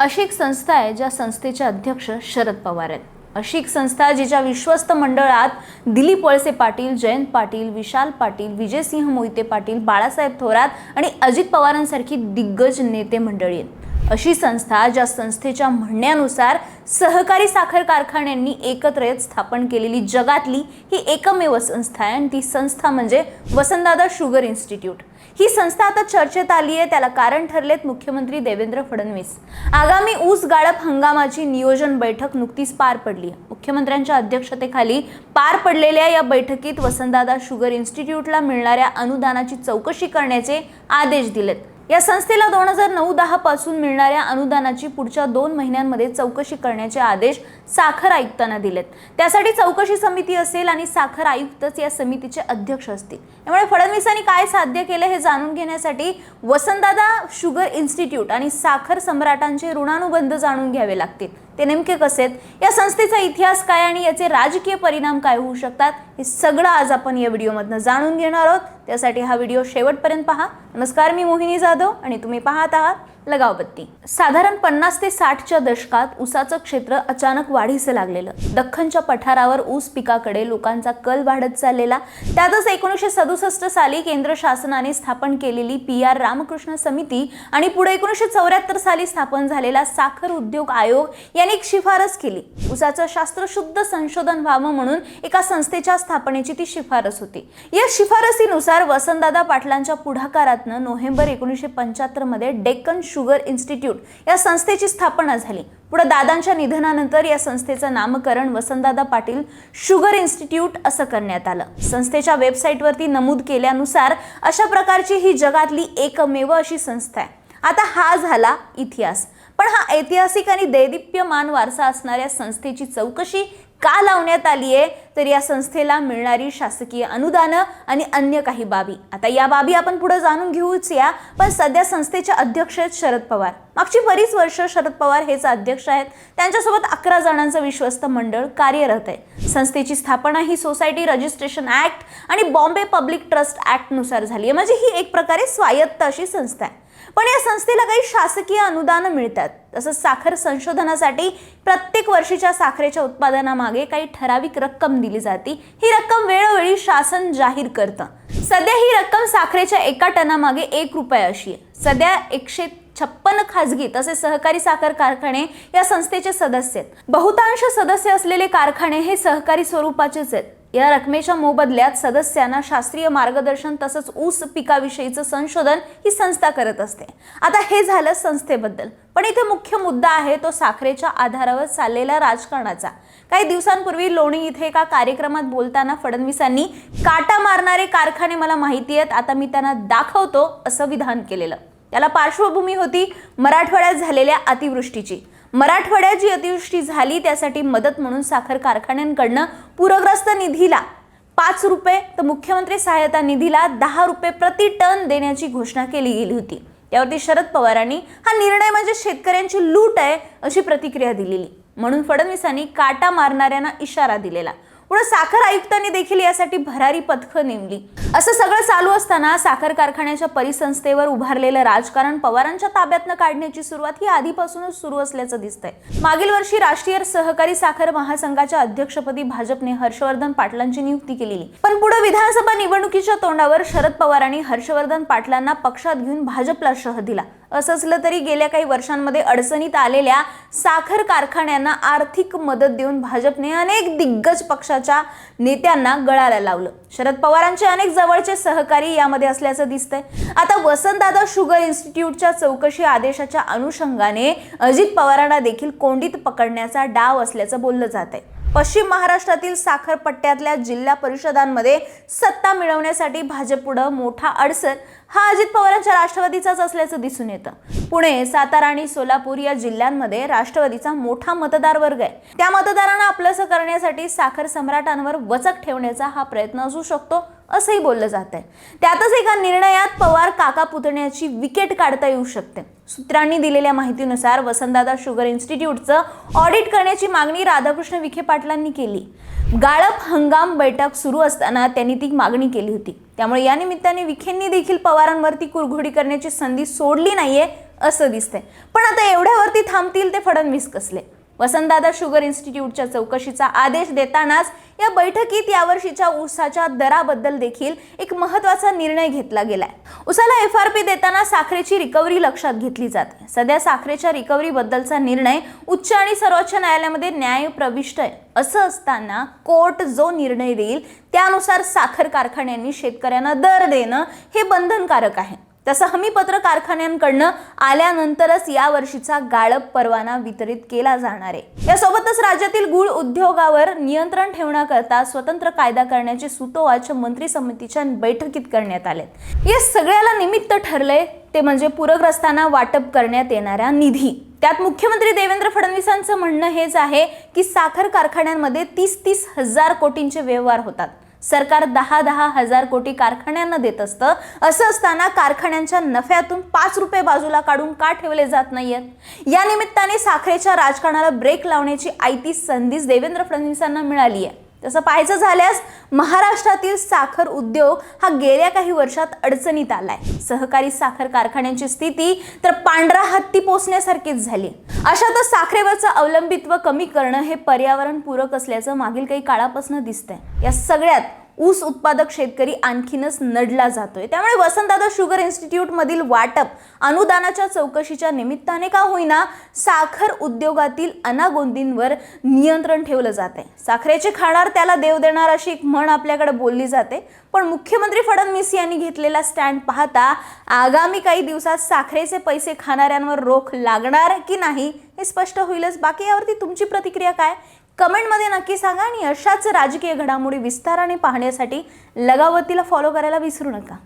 अशी एक संस्था आहे ज्या संस्थेचे अध्यक्ष शरद पवार आहेत. अशी एक संस्था जिच्या विश्वस्त मंडळात दिलीप वळसे पाटील जयंत पाटील विशाल पाटील विजयसिंह मोहिते पाटील बाळासाहेब थोरात आणि अजित पवारांसारखी दिग्गज नेते मंडळी आहेत. अशी संस्था ज्या संस्थेच्या म्हणण्यानुसार सहकारी साखर कारखान्यांनी एकत्र येत स्थापन केलेली जगातली ही एकमेव संस्था आहे आणि ती संस्था म्हणजे वसंतदादा शुगर इन्स्टिट्यूट. ही संस्था आता चर्चेत आली आहे त्याला कारण ठरलेत मुख्यमंत्री देवेंद्र फडणवीस. आगामी ऊस गाळप हंगामाची नियोजन बैठक नुकतीच पार पडली मुख्यमंत्र्यांच्या अध्यक्षतेखाली पार पडलेल्या या बैठकीत वसंतदादा शुगर इन्स्टिट्यूटला मिळणाऱ्या अनुदानाची चौकशी करण्याचे आदेश दिलेत. या संस्थेला दोन हजार नऊ दहा पासून मिळणाऱ्या अनुदानाची पुढच्या दोन महिन्यांमध्ये चौकशी करण्याचे आदेश साखर आयुक्तांना दिलेत. त्यासाठी चौकशी समिती असेल आणि साखर आयुक्तच या समितीचे अध्यक्ष असतील. त्यामुळे फडणवीसांनी काय साध्य केलं हे जाणून घेण्यासाठी वसंतदादा शुगर इन्स्टिट्यूट आणि साखर सम्राटांचे ऋणानुबंध जाणून घ्यावे लागतील. ते नेमके कसे आहेत? या संस्थेचा इतिहास काय आणि याचे राजकीय परिणाम काय होऊ शकतात? हे सगळं आज आपण या व्हिडिओमधनं जाणून घेणार आहोत. त्यासाठी हा व्हिडिओ शेवटपर्यंत पहा. नमस्कार मी मोहिनी जाधव आणि तुम्ही पाहत आहात लगावबत्ती. साधारण पन्नास ते साठच्या दशकात ऊसाचं क्षेत्र अचानक वाढीस लागलेलं. दख्खनच्या पठारावर ऊस पिकाकडे लोकांचा कल वाढत चाललेला. त्यातच एकोणीसशे सदुसष्ट साली केंद्र शासनाने स्थापन केलेली पी आर रामकृष्ण समिती आणि पुढे एकोणीसशे चौऱ्याहत्तर साली स्थापन झालेला साखर उद्योग आयोग यांनी एक शिफारस केली. ऊसाचं शास्त्रशुद्ध संशोधन व्हावं म्हणून एका संस्थेच्या स्थापनेची ती शिफारस होती. या शिफारसीनुसार वसंतदादा पाटलांच्या पुढाकारातनं नोव्हेंबर एकोणीसशे पंच्याहत्तरमध्ये डेक्कन शुगर इन्स्टिट्यूट या संस्थेची स्थापना झाली. पुढे दादांच्या निधनानंतर या संस्थेचं नामकरण वसंतदादा पाटील शुगर इन्स्टिट्यूट असं करण्यात आलं. संस्थेच्या वेबसाईटवरती नमूद केल्यानुसार अशा प्रकारची ही जगातली एकमेव अशी संस्था आहे. आता हा झाला इतिहास. पण हा ऐतिहासिक आणि दैदिप्यमान वारसा असणाऱ्या संस्थेची चौकशी का लावण्यात आली आहे? तर या संस्थेला मिळणारी शासकीय अनुदानं आणि अन्य काही बाबी. आता या बाबी आपण पुढे जाणून घेऊच या. पण सध्या संस्थेचे अध्यक्ष आहेत शरद पवार. मागची बरीच वर्ष शरद पवार हेच अध्यक्ष आहेत. त्यांच्यासोबत अकरा जणांचं विश्वस्त मंडळ कार्यरत आहे. संस्थेची स्थापना ही सोसायटी रजिस्ट्रेशन ऍक्ट आणि बॉम्बे पब्लिक ट्रस्ट ॲक्टनुसार झाली आहे. म्हणजे ही एक प्रकारे स्वायत्त अशी संस्था आहे. पण या संस्थेला काही शासकीय अनुदानं मिळतात. तसंच साखर संशोधनासाठी प्रत्येक वर्षीच्या साखरेच्या उत्पादनामागे काही ठराविक रक्कम दिली जाते. ही रक्कम वेळोवेळी शासन जाहीर करतं. सध्या ही रक्कम साखरेच्या एका टनामागे एक रुपया अशी आहे. सध्या एकशे छप्पन खाजगी तसेच सहकारी साखर कारखाने या संस्थेचे सदस्य आहेत. बहुतांश सदस्य असलेले कारखाने हे सहकारी स्वरूपाचेच आहेत. या रकमेच्या मोबदल्यात सदस्यांना शास्त्रीय मार्गदर्शन तसंच ऊस पिकाविषयीचं संशोधन ही संस्था करत असते. आता हे झालं संस्थेबद्दल. पण इथे मुख्य मुद्दा आहे तो साखरेच्या आधारावर चाललेला राजकारणाचा. काही दिवसांपूर्वी लोणी इथे एका कार्यक्रमात बोलताना फडणवीसांनी काटा मारणारे कारखाने मला माहिती आहेत आता मी त्यांना दाखवतो असं विधान केलेलं. त्याला पार्श्वभूमी होती मराठवाड्यात झालेल्या अतिवृष्टीची. मराठवाड्यात जी अतिवृष्टी झाली त्यासाठी मदत म्हणून साखर कारखान्यांकडनं पूरग्रस्त निधीला पाच रुपये तर मुख्यमंत्री सहायता निधीला दहा रुपये प्रति टन देण्याची घोषणा केली गेली होती. त्यावरती शरद पवारांनी हा निर्णय म्हणजे शेतकऱ्यांची लूट आहे अशी प्रतिक्रिया दिलेली. म्हणून फडणवीसांनी काटा मारणाऱ्यांना इशारा दिलेला. म्हणून साखर आयुक्तांनी देखील यासाठी भरारी पथकं नेमली. असं सगळं चालू असताना साखर कारखान्याच्या परिसंस्थेवर उभारलेलं राजकारण पवारांच्या ताब्यातनं काढण्याची सुरुवात ही आधीपासूनच सुरू असल्याचं दिसतंय. मागील वर्षी राष्ट्रीय सहकारी साखर महासंघाच्या अध्यक्षपदी भाजपने हर्षवर्धन पाटलांची नियुक्ती केलेली. पण पुढे विधानसभा निवडणुकीच्या तोंडावर शरद पवारांनी हर्षवर्धन पाटलांना पक्षात घेऊन भाजपला शह दिला. असं असलं तरी गेल्या काही वर्षांमध्ये अडचणीत आलेल्या साखर कारखान्यांना आर्थिक मदत देऊन भाजपने अनेक दिग्गज पक्षाच्या नेत्यांना गळाला लावलं. शरद पवारांचे अनेक जवळचे सहकारी यामध्ये असल्याचं दिसतंय. आता वसंतदादा शुगर इन्स्टिट्यूटच्या चौकशी आदेशाच्या अनुषंगाने अजित पवारांना देखील कोंडीत पकडण्याचा डाव असल्याचं बोललं जात आहे पश्चिम महाराष्ट्रातील साखर पट्ट्यातल्या जिल्हा परिषदांमध्ये सत्ता मिळवण्यासाठी भाजपपुढं मोठा अडसर हा अजित पवारांच्या राष्ट्रवादीचाच असल्याचं दिसून येतं. पुणे सातारा आणि सोलापूर या जिल्ह्यांमध्ये राष्ट्रवादीचा मोठा मतदार वर्ग आहे. त्या मतदारांना आपलंसं करण्यासाठी साखर सम्राटांवर वचक ठेवण्याचा हा प्रयत्न असू शकतो असंही बोललं जात आहे त्यातच एका निर्णयात पवार काका पुतण्याची विकेट काढता येऊ शकते. सूत्रांनी दिलेल्या माहितीनुसार वसंतदादा शुगर इन्स्टिट्यूटचं ऑडिट करण्याची मागणी राधाकृष्ण विखे पाटलांनी केली. गाळप हंगाम बैठक सुरू असताना त्यांनी ती मागणी केली होती. त्यामुळे या निमित्ताने विखेंनी देखील पवारांवरती कुरघोडी करण्याची संधी सोडली नाहीये असं दिसतंय. पण आता एवढ्यावरती थांबतील ते फडणवीस कसले? वसंतदादा शुगर इन्स्टिट्यूटच्या चौकशीचा आदेश देतानाच या बैठकीत यावर्षीच्या ऊसाच्या दराबद्दल देखील एक महत्त्वाचा निर्णय घेतला गेलाय. उसाला एफ आर पी देताना साखरेची रिकव्हरी लक्षात घेतली जाते. सध्या साखरेच्या रिकव्हरी बद्दलचा निर्णय उच्च आणि सर्वोच्च न्यायालयामध्ये न्याय प्रविष्ट आहे. असं असताना कोर्ट जो निर्णय देईल त्यानुसार साखर कारखान्यांनी शेतकऱ्यांना दर देणं हे बंधनकारक आहे. तसं हमीपत्र कारखान्यांकडनं आल्यानंतरच यावर्षीचा गाळप परवाना वितरित केला जाणार आहे. यासोबतच राज्यातील गुळ उद्योगावर नियंत्रण ठेवण्याकरता स्वतंत्र कायदा करण्याचे सुतोवाच मंत्री समितीच्या बैठकीत करण्यात आले या सगळ्याला निमित्त ठरलंय ते म्हणजे पूरग्रस्तांना वाटप करण्यात येणाऱ्या निधी. त्यात मुख्यमंत्री देवेंद्र फडणवीसांचं म्हणणं हेच आहे की साखर कारखान्यांमध्ये तीस तीस हजार कोटींचे व्यवहार होतात. सरकार दहा दहा हजार कोटी कारखान्यांना देत असतं. असं असताना कारखान्यांच्या नफ्यातून पाच रुपये बाजूला काढून का ठेवले जात नाहीयेत? या निमित्ताने साखरेच्या राजकारणाला ब्रेक लावण्याची आयती संधीच देवेंद्र फडणवीसांना मिळाली आहे तसं पाहायचं झाल्यास महाराष्ट्रातील साखर उद्योग हा गेल्या काही वर्षात अडचणीत आलाय. सहकारी साखर कारखान्यांची स्थिती तर पांढरा हत्ती पोचण्यासारखीच झाली. अशातच साखरेवरचं अवलंबित्व कमी करणं हे पर्यावरण पूरक असल्याचं मागील काही काळापासून दिसतंय. या सगळ्यात ऊस उत्पादक शेतकरी आणखीनच नडला जातोय. त्यामुळे वसंतदादा शुगर इन्स्टिट्यूट मधील वाटप अनुदानाच्या चौकशीच्या निमित्ताने का होईना साखर उद्योगातील अनागोंदींवर नियंत्रण ठेवलं जाते साखरेचे खाणार त्याला देव देणार अशी एक म्हण आपल्याकडे बोलली जाते. पण मुख्यमंत्री फडणवीस यांनी घेतलेला स्टँड पाहता आगामी काही दिवसात साखरेचे पैसे खाणाऱ्यांवर रोख लागणार की नाही हे स्पष्ट होईलच. बाकी यावरती तुमची प्रतिक्रिया काय? कमेंटमध्ये नक्की सांगा आणि अशाच राजकीय घडामोडी विस्ताराने पाहण्यासाठी लगावतीला फॉलो करायला विसरू नका.